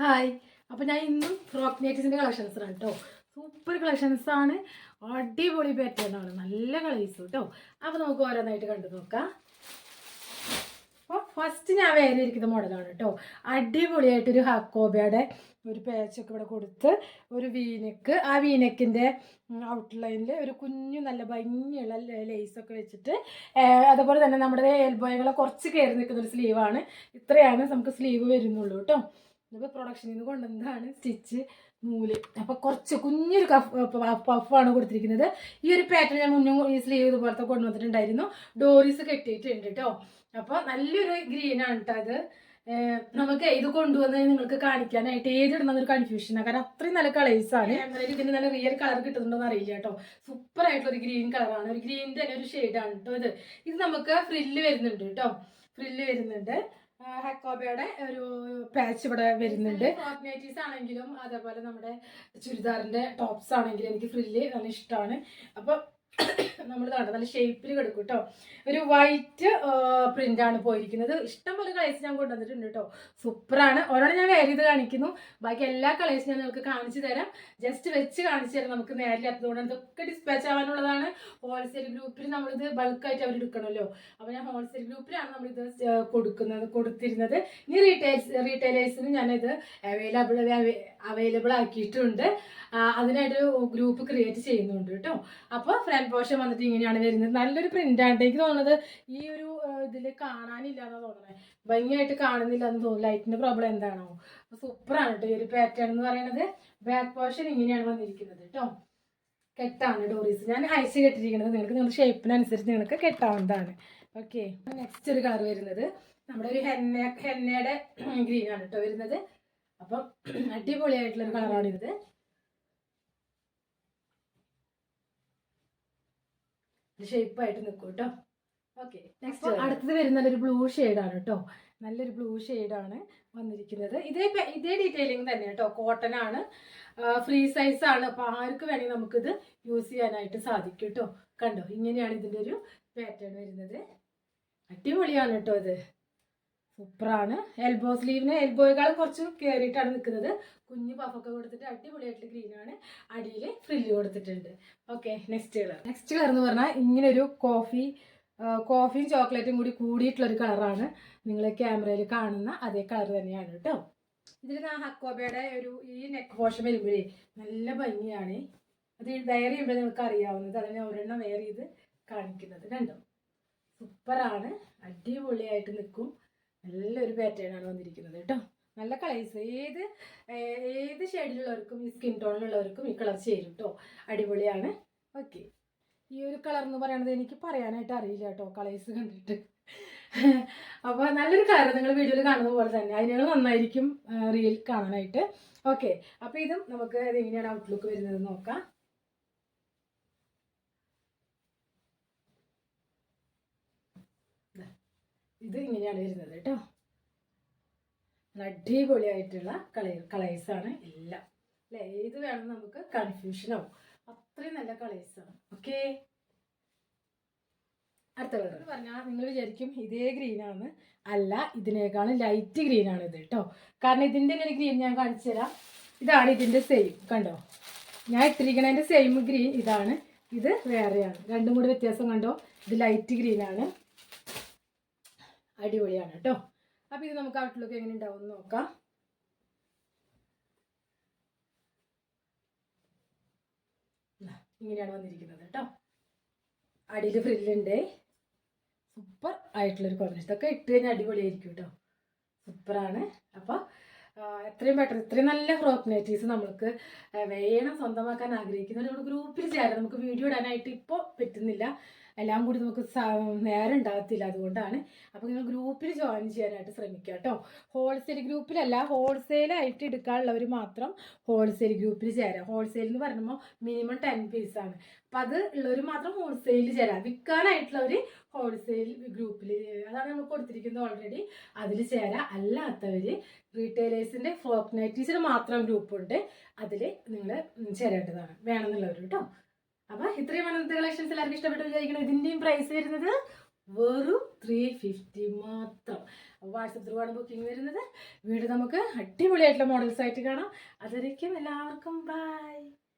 Hi അപ്പോൾ ഞാൻ ഇന്നും ഫ്രോക്ക് നേറ്റീസിന്റെ കളക്ഷൻസാണ് കേട്ടോ സൂപ്പർ കളക്ഷൻസാണ് അടിപൊളി പാറ്റേൺ ആണ്. നല്ല കളേഴ്സ് കേട്ടോ അപ്പോൾ നമുക്ക് ഓരോന്നായിട്ട് കണ്ടു നോക്കാം. അപ്പോൾ ഫസ്റ്റ് ഞാൻ വേറെ ഇരിക്കുന്ന മോഡലാണ് കേട്ടോ അടിപൊളിയായിട്ടൊരു ഹക്കോബയുടെ ഒരു പാച്ചൊക്കെ ഇവിടെ കൊടുത്ത് ഒരു വീനക്ക് ആ വീനക്കിന്റെ ഔട്ട്ലൈനിൽ ഒരു കുഞ്ഞു നല്ല ഭംഗിയുള്ള ലേസൊക്കെ വെച്ചിട്ട് അതുപോലെ തന്നെ നമ്മുടെ എൽബോയകളെ കുറച്ച് കയറി നിൽക്കുന്ന ഒരു സ്ലീവാണ് ഇത്രയാണ് നമുക്ക് സ്ലീവ് വരുന്നുള്ളൂ കേട്ടോ ഇതിപ്പോൾ പ്രൊഡക്ഷനിൽ നിന്ന് കൊണ്ടുവന്നതാണ് സ്റ്റിച്ച് നൂൽ. അപ്പോൾ കുറച്ച് കുഞ്ഞൊരു കഫ് പഫാണ് കൊടുത്തിരിക്കുന്നത്. ഈ ഒരു പാറ്റേൺ ഞാൻ മുന്നും ഈ സ്ലീവ് ഇതുപോലത്തെ കൊണ്ടുവന്നിട്ടുണ്ടായിരുന്നു. ഡോറീസ് കെട്ടിയിട്ടുണ്ട് കേട്ടോ അപ്പോൾ നല്ലൊരു ഗ്രീനാണ് കേട്ടോ അത്. നമുക്ക് ഇത് കൊണ്ടുവന്ന് നിങ്ങൾക്ക് കാണിക്കാനായിട്ട് ഏതിടണമെന്നൊരു കൺഫ്യൂഷനാണ് കാരണം അത്രയും നല്ല കളേഴ്സാണ് എന്നാലും ഇതിന് നല്ല റിയൽ കളർ കിട്ടുന്നുണ്ടോ എന്ന് അറിയില്ല കേട്ടോ സൂപ്പർ ആയിട്ടുള്ള ഒരു ഗ്രീൻ കളറാണ് ഒരു ഗ്രീൻ തന്നെ ഒരു ഷെയ്ഡാണ് കേട്ടോ ഇത്. ഇത് നമുക്ക് ഫ്രില്ല് വരുന്നുണ്ട് കേട്ടോ ഫ്രില്ല് വരുന്നുണ്ട്. ഹക്കോബയുടെ ഒരു പാച്ച് ഇവിടെ വരുന്നുണ്ട്. നൈറ്റീസ് ആണെങ്കിലും അതേപോലെ നമ്മുടെ ചുരിദാറിന്റെ ടോപ്സ് ആണെങ്കിലും എനിക്ക് ഫ്രില്ല് നല്ല ഇഷ്ടമാണ് അപ്പോൾ നമ്മൾ കണ്ടത് നല്ല ഷേപ്പിൽ കിടക്കും കേട്ടോ ഒരു വൈറ്റ് പ്രിന്റ് ആണ് പോയിരിക്കുന്നത്. ഇഷ്ടംപോലെ കളേഴ്സ് ഞാൻ കൊണ്ടുവന്നിട്ടുണ്ട് കേട്ടോ സൂപ്പറാണ്. ഒരെണ്ണം ഞാൻ വേറെ ഇത് കാണിക്കുന്നു. ബാക്കി എല്ലാ കളേഴ്സും ഞാൻ നിങ്ങൾക്ക് കാണിച്ചു തരാം. ജസ്റ്റ് വെച്ച് കാണിച്ചു തരാം നമുക്ക് നേരില്ലാത്തതുകൊണ്ട് ഇതൊക്കെ ഡിസ്പാച്ച് ആവാനുള്ളതാണ്. ഹോൾസെയിൽ ഗ്രൂപ്പിൽ നമ്മളിത് ബൾക്കായിട്ട് അവർ എടുക്കണമല്ലോ. അപ്പോൾ ഞാൻ ഹോൾസെയിൽ ഗ്രൂപ്പിലാണ് നമ്മളിത് കൊടുക്കുന്നത് കൊടുത്തിരുന്നത്. ഇനി റീറ്റെയിൽസ് റീറ്റെയിലേഴ്സിന് ഞാനിത് അവൈലബിൾ അവൈലബിൾ ആക്കിയിട്ടുണ്ട്. അതിനായിട്ട് ഗ്രൂപ്പ് ക്രിയേറ്റ് ചെയ്യുന്നുണ്ട് കേട്ടോ അപ്പോൾ ഫ്രണ്ട് പോർഷൻ വന്നിട്ട് ഇങ്ങനെയാണ് വരുന്നത്. നല്ലൊരു പ്രിന്റാണ് എനിക്ക് തോന്നുന്നത് ഈ ഒരു ഇതിൽ കാണാനില്ല എന്നാണ് തോന്നുന്നത് ഭംഗിയായിട്ട് കാണുന്നില്ല എന്ന് തോന്നുന്നു ലൈറ്റിന്റെ പ്രോബ്ലം എന്താണോ? സൂപ്പറാണ് കേട്ടോ ഈ ഒരു പാറ്റേൺ എന്ന് പറയുന്നത് ബാക്ക് പോർഷൻ ഇങ്ങനെയാണ് വന്നിരിക്കുന്നത് കേട്ടോ കെട്ടാണ് ഡോറീസ്. ഞാൻ ഐസ് കെട്ടിരിക്കുന്നത് നിങ്ങൾക്ക് നിങ്ങളുടെ ഷേപ്പിനനുസരിച്ച് നിങ്ങൾക്ക് കെട്ടാവുന്നതാണ്. ഓക്കെ നെക്സ്റ്റ് ഒരു കളർ വരുന്നത്. നമ്മുടെ ഒരു ഹെന്ന ഹെന്നയുടെ ഗ്രീനാണ് കേട്ടോ വരുന്നത്. അപ്പം അടിപൊളിയായിട്ടുള്ള ഒരു കളറാണിത് ഷേപ്പായിട്ട് നിൽക്കും കേട്ടോ. ഓക്കെ നെക്സ്റ്റ് അടുത്തത് വരുന്നത് ഒരു ബ്ലൂ ആണ് കേട്ടോ. നല്ലൊരു ബ്ലൂ ആണ് വന്നിരിക്കുന്നത്. ഇതേ ഇതേ ഡീറ്റെയിലിംഗ് തന്നെ കേട്ടോ. കോട്ടൺ ആണ്. ഫ്രീ സൈസ് ആണ്. അപ്പോൾ ആർക്ക് വേണമെങ്കിൽ നമുക്കിത് യൂസ് ചെയ്യാനായിട്ട് സാധിക്കും കേട്ടോ. കണ്ടോ? ഇങ്ങനെയാണ് ഇതിന്റെ ഒരു പാറ്റേൺ വരുന്നത്. അടിപൊളിയാണ് കേട്ടോ ഇത്. സൂപ്പറാണ്. എൽബോ സ്ലീവിന് എൽബോയെക്കാളും കുറച്ച് കയറിയിട്ടാണ് നിൽക്കുന്നത് കുഞ്ഞു പഫൊക്കെ കൊടുത്തിട്ട് ഗ്രീൻ ഗ്രീനാണ് അടിയിൽ ഫ്രില്ല് കൊടുത്തിട്ടുണ്ട്. Okay next colour next colour എന്ന് പറഞ്ഞാൽ ഇങ്ങനൊരു കോഫി കോഫിയും ചോക്ലേറ്റും കൂടി കൂടിയിട്ടുള്ള ഒരു കളറാണ് നിങ്ങൾ ക്യാമറയിൽ കാണുന്ന അതേ കളർ തന്നെയാണ് കേട്ടോ. ഇതിൽ ആ ഹക്കോബയുടെ ഒരു ഈ നെക്ക് പോഷൻ വരുമ്പോഴേ നല്ല ഭംഗിയാണ്. അത് വെയർ ചെയ്യുമ്പോൾ നിങ്ങൾക്ക് അറിയാവുന്നത്. അതിനെ ഒരെണ്ണം വെയർ ചെയ്ത് കാണിക്കുന്നത് കണ്ടോ? സൂപ്പറാണ്. അടിപൊളിയായിട്ട് നിൽക്കും. നല്ലൊരു പാറ്റേണാണ് വന്നിരിക്കുന്നത് കേട്ടോ. നല്ല കളേഴ്സ് ഏത് ഏത് ഷെയ്ഡിലുള്ളവർക്കും ഈ സ്കിൻ ടോണിലുള്ളവർക്കും ഈ കളർ ചേരും കേട്ടോ അടിപൊളിയാണ്. ഓക്കെ ഈ ഒരു കളർ എന്ന് പറയുന്നത് എനിക്ക് പറയാനായിട്ട് അറിയില്ല കേട്ടോ കളേഴ്സ് കണ്ടിട്ട്. അപ്പോൾ നല്ലൊരു കളർ നിങ്ങൾ വീഡിയോയിൽ കാണുന്ന പോലെ തന്നെ. അതിനുകൾ നന്നായിരിക്കും റിയൽ കാണാനായിട്ട്. ഓക്കെ അപ്പോൾ ഇതും നമുക്ക് എങ്ങനെയാണ് ഔട്ട്ലുക്ക് വരുന്നത് നോക്കാം. ഇത് ഇങ്ങനെയാണ് വരുന്നത് കേട്ടോ. അടിപൊളിയായിട്ടുള്ള കളേഴ്സ് കളേഴ്സാണ് എല്ലാം. അല്ലേ? ഏത് വേണം നമുക്ക് കൺഫ്യൂഷൻ ആവും. അത്രയും നല്ല കളേഴ്സാണ് ഓക്കെ അടുത്ത കളർ പറഞ്ഞാൽ നിങ്ങൾ വിചാരിക്കും ഇതേ ഗ്രീനാണ് അല്ല ഇതിനേക്കാളും ലൈറ്റ് ഗ്രീനാണ് ഇത് കേട്ടോ. കാരണം ഇതിന്റെ ഒരു ഗ്രീൻ ഞാൻ കാണിച്ചു തരാം. ഇതാണ് ഇതിന്റെ സെയിം കണ്ടോ? ഞാൻ ഇട്ടിരിക്കണതിന്റെ സെയിം ഗ്രീൻ ഇതാണ്. ഇത് വേറെയാണ്. രണ്ടും കൂടി വ്യത്യാസം കണ്ടോ? ഇത് ലൈറ്റ് ഗ്രീനാണ് അടിപൊളിയാണ് കേട്ടോ. അപ്പോൾ ഇത് നമുക്ക് ഔട്ട്ലുക്ക് എങ്ങനെ ഉണ്ടാവും നോക്കാം. ഇങ്ങനെയാണ് വന്നിരിക്കുന്നത് കേട്ടോ. അടിയിൽ ഫ്രില്ലുണ്ട് സൂപ്പർ ആയിട്ടുള്ളൊരു കോർണർ ഇതൊക്കെ ഇട്ട് കഴിഞ്ഞാൽ അടിപൊളിയായിരിക്കും കേട്ടോ. സൂപ്പറാണ് അപ്പോൾ എത്രയും പെട്ടെന്ന് ഇത്രയും നല്ല ഫ്രോക്ക് നൈറ്റീസ് നമുക്ക് വേണം സ്വന്തമാക്കാൻ ആഗ്രഹിക്കുന്നവരോട് ഗ്രൂപ്പിൽ ചേരാം നമുക്ക് വീഡിയോ ഇടാനായിട്ട് ഇപ്പോൾ പറ്റുന്നില്ല. എല്ലാം കൂടി നമുക്ക് നേരം ഉണ്ടാകത്തില്ല അതുകൊണ്ടാണ്. അപ്പോൾ നിങ്ങൾ ഗ്രൂപ്പിൽ ജോയിൻ ചെയ്യാനായിട്ട് ശ്രമിക്കുക കേട്ടോ ഹോൾസെയിൽ ഗ്രൂപ്പിലല്ല ഹോൾസെയിലായിട്ട് എടുക്കാനുള്ളവർ മാത്രം ഹോൾസെയിൽ ഗ്രൂപ്പിൽ ചേരാം. ഹോൾസെയിൽ എന്ന് പറയുമ്പോൾ മിനിമം ടെൻ പീസാണ് അപ്പം അത് ഉള്ളവർ മാത്രം ഹോൾസെയിൽ ചേരാം. വിൽക്കാനായിട്ടുള്ളവർ ഹോൾസെയിൽ ഗ്രൂപ്പിൽ അതാണ് നമ്മൾ കൊടുത്തിരിക്കുന്നത് ഓൾറെഡി അതിൽ ചേരാം. അല്ലാത്തവർ റീറ്റെയിലേഴ്സിന്റെ ഫോക്ക് നൈറ്റീസിന് മാത്രം ഗ്രൂപ്പുണ്ട് അതിൽ നിങ്ങൾ ചേരേണ്ടതാണ്. വേണമെന്നുള്ളവർ കേട്ടോ അപ്പോൾ ഇത്രയും ഇന്നത്തെ കളക്ഷൻസ് എല്ലാവർക്കും ഇഷ്ടപ്പെട്ടു വിചാരിക്കണം ഇതിന്റെയും പ്രൈസ് വരുന്നത് വെറും ത്രീ ഫിഫ്റ്റി മാത്രം. വാട്സപ്പ് ത്രൂവാണ് ബുക്കിംഗ് വരുന്നത്. വീട് നമുക്ക് അടിപൊളിയായിട്ടുള്ള മോഡൽസ് ആയിട്ട് കാണാം. അതുവരയ്ക്കും എല്ലാവർക്കും ബൈ